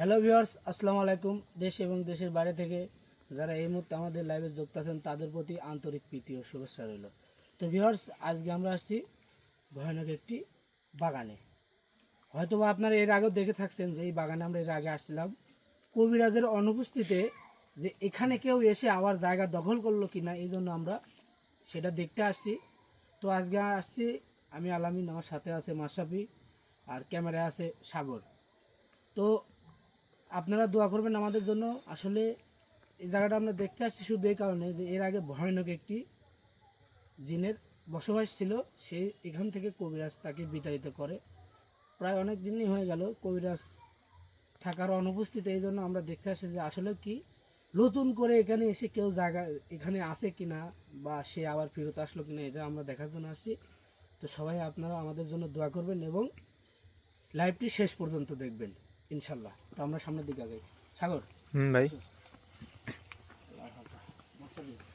Hello viewers, আসসালামু আলাইকুম। দেশ এবং দেশের বাইরে থেকে যারা এই মুহূর্তে আমাদের লাইভে যুক্ত আছেন, তাদের প্রতি আন্তরিক প্রীতি ও শুভেচ্ছা রইল। তো ভিউয়ার্স, আজকে আমরা আসছি ভয়ানক একটি বাগানে। হয়তো বা আপনারা এর আগেও দেখে থাকছেন যে এই বাগানে আমরা এর আগে আসছিলাম। কবিরাজের অনুপস্থিতিতে যে এখানে কেউ এসে আবার জায়গা দখল করল কিনা, এই জন্য আমরা সেটা দেখতে আসছি। তো আজকে আসছি আমি আলামিন, আমার সাথে আছে মাসাফি আর ক্যামেরায় আছে সাগর। তো আপনারা দোয়া করবেন আমাদের জন্য। আসলে এই জায়গাটা আমরা দেখতে আসছি শুধু এই কারণে যে এর আগে ভয়ানক একটি জিনের বসবাস ছিল, সে এখান থেকে কবিরাজ তাকে বিতাড়িত করে। প্রায় অনেক দিনই হয়ে গেল কবিরাজ থাকার অনুপস্থিতি, এই জন্য আমরা দেখতে আসছি যে আসলে কি, নতুন করে এখানে এসে কেউ জায়গা, এখানে আসে কিনা বা সে আবার ফেরত আসলো কিনা এটা আমরা দেখার জন্য আসছি। তো সবাই আপনারা আমাদের জন্য দোয়া করবেন এবং লাইভটি শেষ পর্যন্ত দেখবেন। ইনশাল্লাহ। তো আমরা সামনের দিকে আগাই। সাগর? হুম ভাই।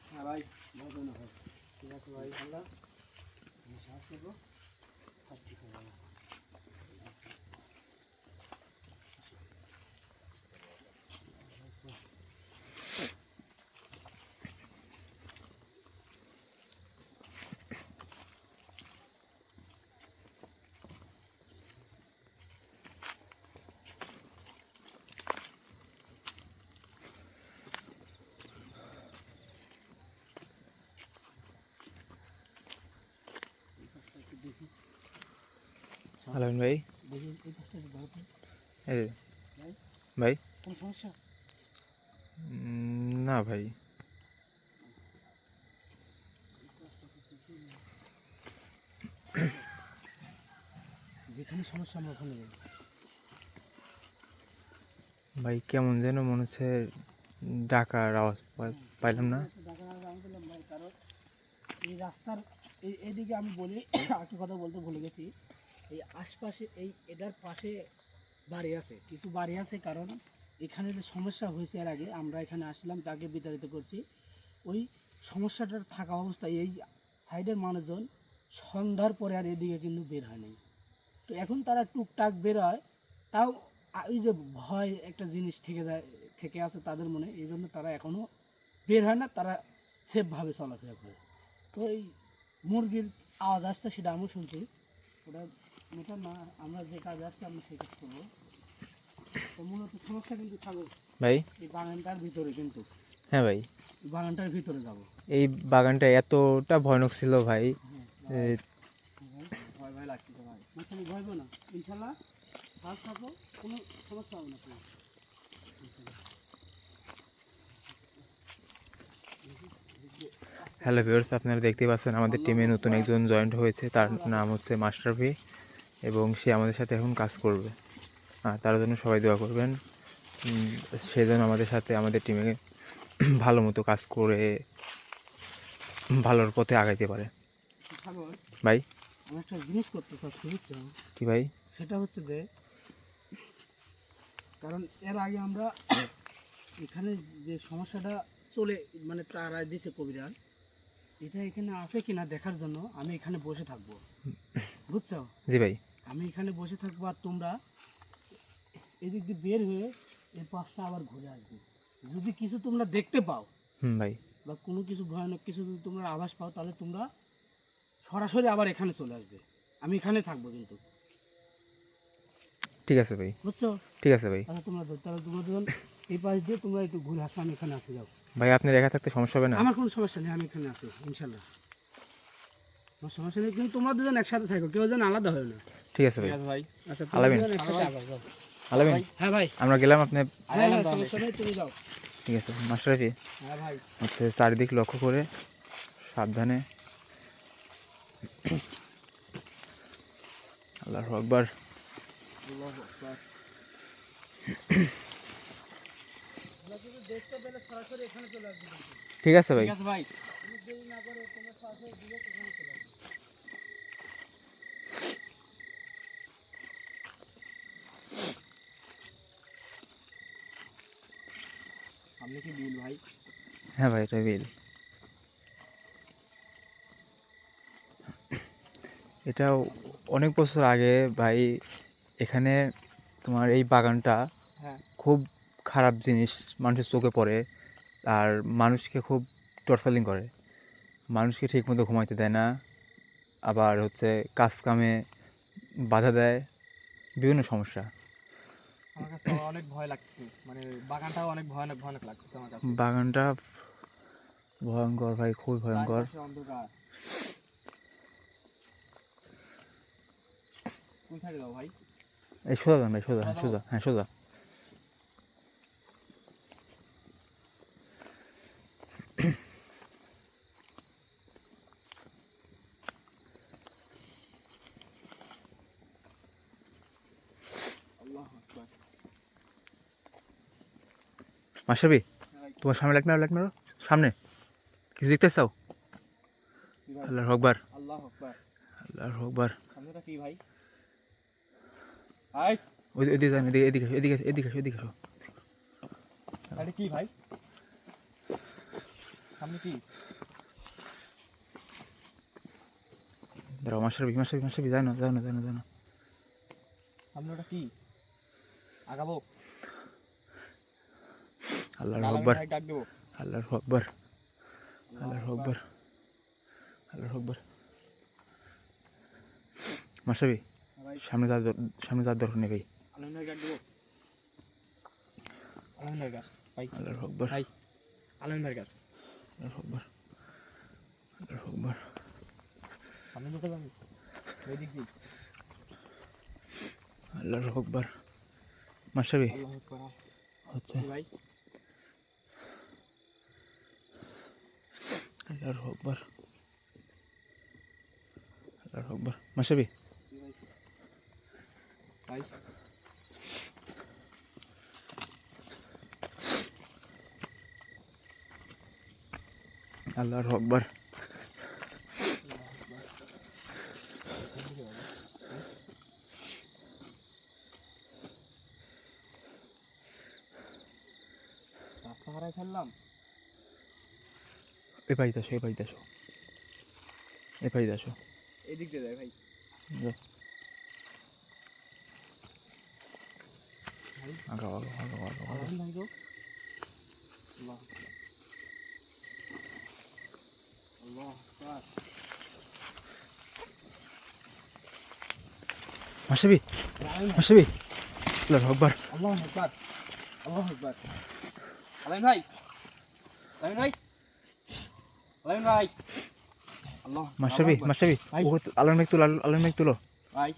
হ্যাঁ ঠিক আছে ভাই আল্লাহ। আমি সাহায্য করব সব ঠিক হয়ে যাবে আলামিন ভাই। ভাই। না ভাই। যেখানে সমস্যা আমরা ওখানে যাই। ভাই কেমন যেন মনে হচ্ছে ডাকার আওয়াজ পাইলাম না। এই রাস্তার এই এদিকে আমি বলি একটা কথা বলতে ভুলে গেছি। এই আশপাশে, এই এটার পাশে বাড়ি আছে। কিছু বাড়ি আছে কারণ এখানে যে সমস্যা হয়েছে এর আগে, আমরা এখানে আসলাম, তাকে বিতাড়িত করছি। ওই সমস্যাটার থাকা অবস্থায় এই সাইডের মানুষজন সন্ধ্যার পরে আর এদিকে কিন্তু বের হয় নাই। তো এখন তারা টুকটাক বের হয়, তাও ওই যে ভয় একটা জিনিস থেকে যায়, থেকে আছে তাদের মনে, এই জন্য তারা এখনও বের হয় না, তারা সেফভাবে চলাফেরা করে। তো এই মুরগির আওয়াজ আসছে সেটা আমিও শুনছি। ওটা আমরা যে কাজ আসছে আমরা সেই কাজ করব মূলত সমস্যা কিন্তু থাকবে ভাই? এই বাগানটার ভিতরে কিন্তু। হ্যাঁ ভাই। এই বাগানটার ভিতরে যাব। এই বাগানটা এতটা ভয়ানক ছিল ভাই হ্যাঁ ভয় ভয় লাগতেছে ভাই। মাঝখানে ভয় না। ইনশাল্লাহ ভালো থাকো কোনো সমস্যা হবে না হ্যালো ভিউয়ার্স আপনারা দেখতে পাচ্ছেন আমাদের টিমে নতুন একজন জয়েন্ট হয়েছে তার নাম হচ্ছে মাস্টার ভি। এবং সে আমাদের সাথে এখন কাজ করবে। আর তার জন্য সবাই দোয়া করবেন। সে যেন আমাদের সাথে আমাদের টিমে ভালো মতো কাজ করে ভালোর পথে আগাইতে পারে। ভাই? একটা জিনিস করতে চাচ্ছি বুঝছ কি ভাই? সেটা হচ্ছে যে কারণ এর আগে আমরা এখানে যে সমস্যাটা চলে মানে তারাই দিছে কবিরাজ এটা এখানে আছে কিনা দেখার জন্য আমি এখানে বসে থাকব। বুঝছ? জি ভাই। আমি এখানে বসে থাকব আর তোমরা এদিক দিয়ে বের হয়ে এই পাশটা আবার ঘুরে আসবে। যদি কিছু তোমরা দেখতে পাও ভাই। বা কোনো কিছু ভয়ানক কিছু যদি তোমরা আভাস পাও তাহলে তোমরা সরাসরি আবার এখানে চলে আসবে। আমি এখানে থাকব কিন্তু। ঠিক আছে ভাই। বুঝছ? ঠিক আছে ভাই। তাহলে তোমরা তাহলে তোমরা দুজন এই পাশ দিয়ে তোমরা একটু ঘুরে আসো আমি এখানে আসে যাও। ভাই আপনি একা থাকতে সমস্যা হবে না? আমার কোনো সমস্যা নেই আমি এখানে আছি ইনশাল্লাহ। সমস্যা নেই কিন্তু তোমরা দুজন একসাথে থাকো কেউ যেন আলাদা হয় না। ঠিক আছে ভাই। আচ্ছা আলামিন। আলামিন হ্যাঁ আমরা গেলাম আপনি সমস্যা নেই তুমি যাও। ঠিক আছে হ্যাঁ ভাই। চারিদিক লক্ষ্য করে সাবধানে। আল্লাহ আকবার। তোমরা যদি দেখতে পেলে সরাসরি এখানে চলে আসবে কিন্তু। ঠিক আছে ভাই। ঠিক আছে ভাই তুমি দেরি না করে তোমরা সরাসরি direct এখানে চলে আসবে। সামনে কি বিল ভাই? হ্যাঁ ভাই এটা বিল। এটা অনেক বছর আগে ভাই এখানে তোমার এই বাগানটা হ্যাঁ। খুব খারাপ জিনিস মানুষের চোখে পড়ে আর মানুষকে খুব টর্চারিং করে। মানুষকে ঠিকমতো ঘুমাইতে দেয় না আবার হচ্ছে কাজ কামে বাধা দেয় বিভিন্ন সমস্যা। আমার কাছে অনেক ভয় লাগছে। মানে বাগানটাও অনেক ভয়ানক ভয়ানক লাগছে আমার কাছে। বাগানটা ভয়ঙ্কর ভাই খুবই ভয়ঙ্কর। অন্ধকার। কোন সাইডে যাও ভাই? এই সোজা যান ভাই সোজা হ্যাঁ সোজা হ্যাঁ সোজা আল্লাহ আকবার হ্যাঁ তোমার সামনে লাইট মারো লাইট মারো। সামনে। কিছু দেখতে চাও? আল্লাহর হকবার আল্লাহর হকবার এদিকে যান এদিকে এদিকে এদিকে এদিকে এসো, এদিকে এসো। কি ভাই? সামনে কি? দাঁড়াও মাস্টারবি মাস্টারবি মাস্টারবি যাও না যাও না যাও না যাও না। সামনে ওটা কি? আগাবো। আল্লাহর দেবো। আল্লাহর হকবার আল্লাহর হকবার আল্লাহর হ্যাঁ ভাই। সামনে দর- সামনে যাওয়ার দরকার নেই ভাই। ভাই গাছ ভাই। আল্লাহর হকবার ভাই আলমিন গাছ আল্লাহর হকবার আল্লাহর হকবার সামনে ঢুকে যাব। ওই দিক দিয়ে। আল্লাহর হকবার আকবার। হচ্ছে ভাই। আল্লাহর হকবার আল্লাহর ভাই ভাই আল্লাহর হকবার রাস্তা হারাই ফেললাম। এ বাড়িতে আসো এ বাড়িতে আসো। এ বাড়িতে আসো। এই দিক দিয়ে যায় ভাই। যাও। আগাও আগাও আগাও আগাও আগাও। আল্লাহ। আল্লাহ আকবার। ভাই আল্লাহ আকবার। আল্লাহ আকবার ভাই। ভাই। মাস্টারবি ভাই। ও আল্লাহর মেঘ তুলো আল্লাহর মেঘ তুলো ভাই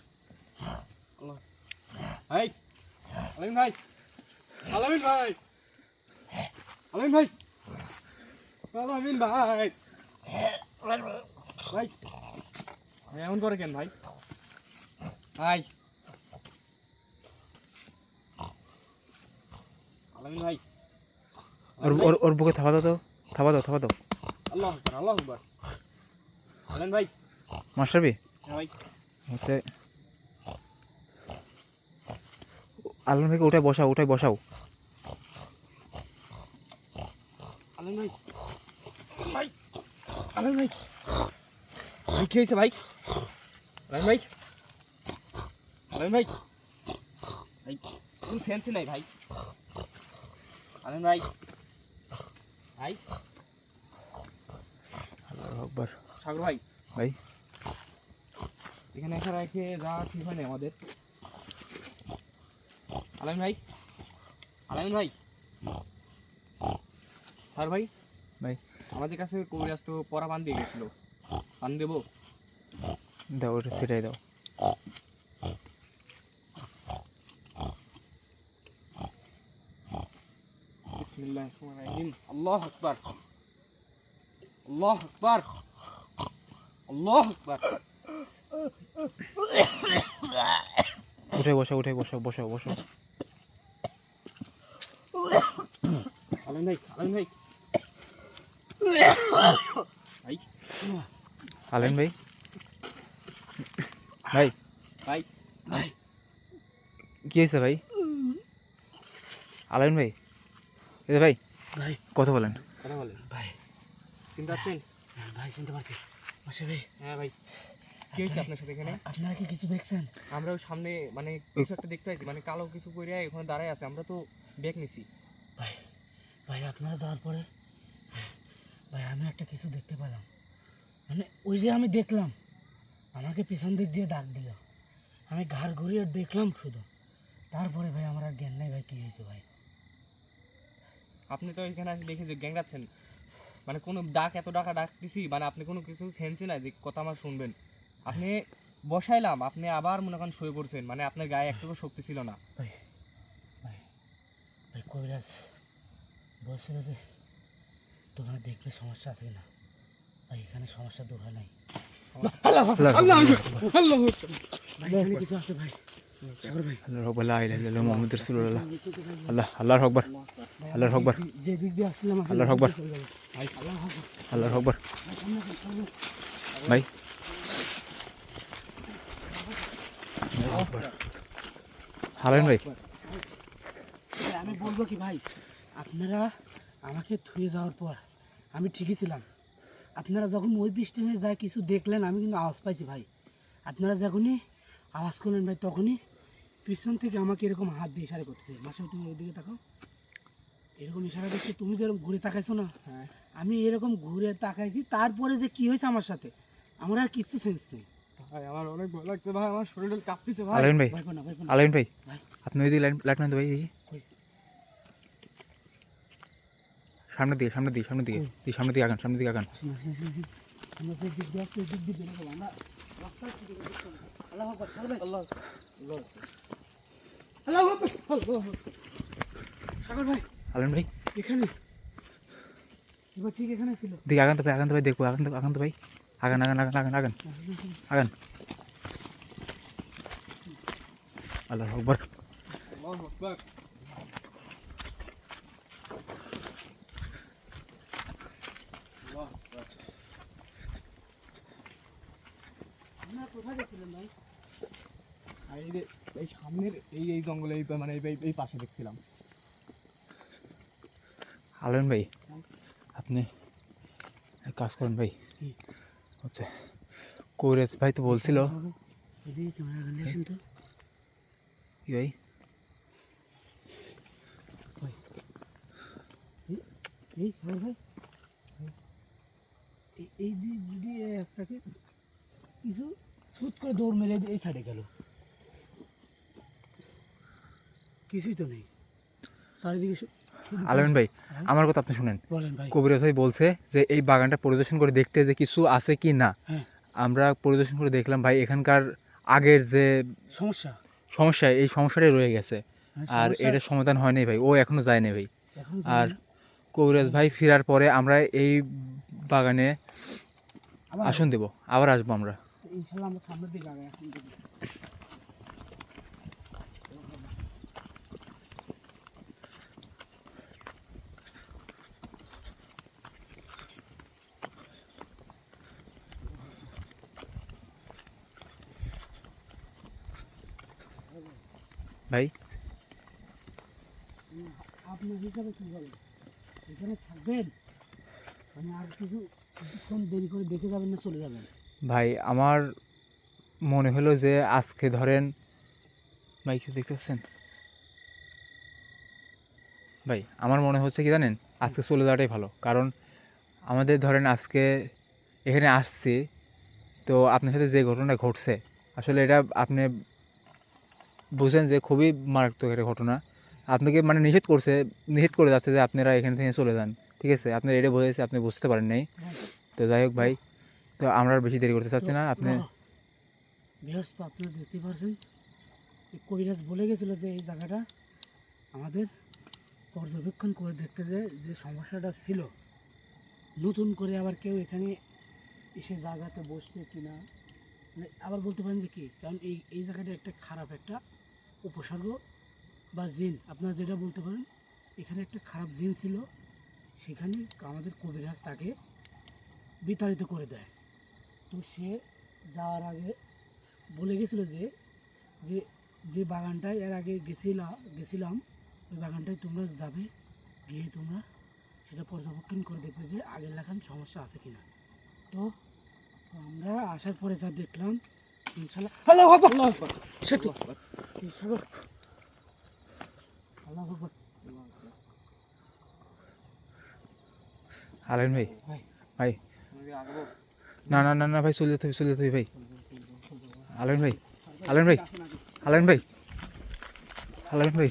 ভাই আলমিন ভাই আলমিন ভাই আলমিন ভাই আলমিন ভাই ভাই এমন করে কেন ভাই ভাই আলমিন ভাই ওর ওর ওর বুকে থাবা দাও তো থাবা দাও থাবা দাও আল্লাহ আকবার আল্লাহ আকবার। আলমিন ভাই। মাস্টারবি হ্যাঁ ভাই। হচ্ছে আল্লাহর মেঘে ওটাই বসাও ওটাই বসাও। আলম ভাই ভাই আলম ভাই ভাই কি হয়েছে ভাই? আলম ভাই আলম ভাই ভাই কোনো সেন্সই নাই ভাই। আলম ভাই ভাই। আল্লাহর সাগর ভাই। ভাই। এখানে একা রেখে যাওয়া ঠিক হয় না আমাদের। আলম ভাই। আলম ভাই। স্যার ভাই। ভাই। আমাদের কাছে কবিরাজ তো পরা বান দিয়ে গেছিল। বান দেবো? দাও ওটা সেটাই দাও। বিসমিল্লাহ রহমান রহিম। আল্লাহ আকবার। আল্লাহ আকবার। আল্লাহ আকবার। উঠে বসাও উঠে বসাও বসাও বসাও আলম ভাই আলম ভাই। ভাই আলেন ভাই। ভাই। ভাই। ভাই। কি হয়েছে ভাই? আলাইন ভাই। ভাই ভাই। কথা বলেন। কথা বলেন। ভাই। চিন্তা আছেন ভাই চিনতে পারছি। মাসে ভাই হ্যাঁ ভাই। কি হয়েছে আপনার সাথে এখানে? আপনারা কি কিছু দেখছেন? আমরা ওই সামনে মানে কিছু একটা দেখতে পাইছি মানে কালো কিছু করে ওখানে দাঁড়ায় আছে আমরা তো ব্যাগ নিছি। ভাই ভাই আপনারা যাওয়ার পরে ভাই আমি একটা কিছু দেখতে পেলাম। মানে ওই যে আমি দেখলাম আমাকে পিছন দিক দিয়ে ডাক দিল। আমি ঘাড় ঘুরিয়ে দেখলাম শুধু। তারপরে ভাই আমার আর জ্ঞান নাই ভাই কী হয়েছে ভাই? আপনি তো এখানে এসে দেখে যে গ্যাংরাচ্ছেন। মানে কোনো ডাক এত ডাকা ডাক দিছি মানে আপনি কোনো কিছু সেন্সই নাই যে কথা আমার শুনবেন আপনি বসাইলাম আপনি আবার মনে করেন শুয়ে পড়ছেন মানে আপনার গায়ে একটুকু শক্তি ছিল না ভাই ভাই ভাই কবিরাজ বলছিল যে তোমার দেখতে সমস্যা আছে না ভাই এখানে সমস্যা দূর হয় নাই ভাই এখানে কিছু আছে ভাই ইল্লাল্লাহ আল্লাহ আল্লাহর আকবার আল্লাহর আসলে আল্লাহর আকবার আল্লাহর আকবার। ভাই, হালেন ভাই। আমি বলব কি ভাই আপনারা আমাকে থুয়ে যাওয়ার পর আমি ঠিকই ছিলাম। আপনারা যখন ওই পিস্টনে যায় কিছু দেখলেন আমি কিন্তু আওয়াজ পাইছি ভাই। আপনারা যখনই আওয়াজ করলেন ভাই তখনই পিছন থেকে আমাকে এরকম হাত দিয়ে ইশারা করতেছে। মাসে তুমি ওইদিকে তাকাও। এরকম ইশারা করছে তুমি যেরকম ঘুরে তাকাইছো না? হ্যাঁ। আমি এরকম ঘুরে তাকাইছি তারপরে যে কি হয়েছে আমার সাথে আমার আর কিছু সেন্স নেই। ভাই আমার অনেক ভয় লাগছে ভাই আমার শরীর কাঁপতেছে ভাই। আলাইন ভাই আলাইন আপনি ওই দিকে লাইট ভাই আগান আগান। দিয়ে দিক দিয়ে। আল্লাহ ভাই। আল্লাহ আল্লাহ। আকবার। সাগর ভাই আলাইন ভাই। এখানে। এবার ঠিক এখানে ছিল। দিকে আগান তো ভাই আগান তো ভাই দেখব আগান তো আগান তো ভাই। আগান আগান আগান আগান আগান। আগান। আল্লাহর আকবার। আল্লাহু আকবার। আপনারা কোথায় গেছিলেন ভাই আর এই সামনের এই এই জঙ্গলে এই মানে এই এই- পাশে দেখছিলাম। আলাইন ভাই আপনি কাজ করেন ভাই? হচ্ছে কৌরেজ ভাই তো বলছিল। কি ভাই? এই সাগর ভাই। এই- যদি একটাকে কিছু সুত করে দৌড় মেরে এই সাইডে গেল। কিছুই তো নেই। চারিদিকে আলামিন ভাই আমার কথা আপনি শুনেন। কবিরাজ ভাই বলছে যে এই বাগানটা পরিদর্শন করে দেখতে যে কিছু আছে কি না। হ্যাঁ। আমরা পরিদর্শন করে দেখলাম ভাই এখানকার আগের যে সমস্যা? সমস্যা এই সমস্যাটাই রয়ে গেছে। হ্যাঁ, আর এটার সমাধান হয়নি ভাই ও এখনও যায়নি ভাই। আর কবিরাজ ভাই ফেরার পরে আমরা এই বাগানে আসন দেব আবার আসব আমরা। ইনশাল্লাহ আমরা সামনের দিকে আগে এখন দেখি ভাই। আপনার হিসাবে কী বলেন? এখানে থাকবেন? মানে আর কিছু কিছুক্ষণ দেরি করে দেখে যাবেন না চলে যাবেন? ভাই আমার মনে হলো যে আজকে ধরেন ভাই কিছু দেখতে পাচ্ছেন? ভাই আমার মনে হচ্ছে কি জানেন আজকে চলে যাওয়াটাই ভালো। কারণ আমাদের ধরেন আজকে এখানে আসছি তো আপনার সাথে যে ঘটনা ঘটছে আসলে এটা আপনি বুঝেন যে খুবই মারাত্মক একটা ঘটনা। আপনাকে মানে নিষেধ করছে, নিষেধ করে যাচ্ছে যে আপনারা এখান থেকে চলে যান। ঠিক আছে? আপনার এটা বোঝাইছে আপনি বুঝতে পারেন নাই। তো যাই হোক ভাই, তো আমরা বেশি দেরি করতে চাচ্ছি না। আপনি বৃহস্প আপনারা দেখতে পারছেন কবিরাজ বলে গেছিল যে এই জায়গাটা আমাদের পর্যবেক্ষণ করে দেখতে যে যে সমস্যাটা ছিল। নতুন করে আবার কেউ এখানে এসে জায়গাতে বসছে কিনা? মানে আবার বলতে পারেন যে কি? কারণ এই এই জায়গাটা একটা খারাপ একটা উপসর্গ বা জিন, আপনারা যেটা বলতে পারেন, এখানে একটা খারাপ জিন ছিল, সেখানে আমাদের কবিরাজ তাকে বিতাড়িত করে দেয়। তো সে যাওয়ার আগে বলে গেছিল যে যে যে বাগানটায় এর আগে গেছিলাম গেছিলাম, ওই বাগানটায় তোমরা যাবে, গিয়ে তোমরা সেটা পর্যবেক্ষণ করে দেখবে যে আগের লাখান সমস্যা আছে কিনা। তো আমরা আসার পরে যা দেখলাম আল্লাহ আকবার আল্লাহ আকবার। ইনশাল্লাহ আল্লাহ আকবার আলেন ভাই। ভাই। না না না না ভাই চলে যেতে হবে চলে যেতে হবে ভাই। আলেন ভাই আলেন ভাই আলেন ভাই আলেন ভাই।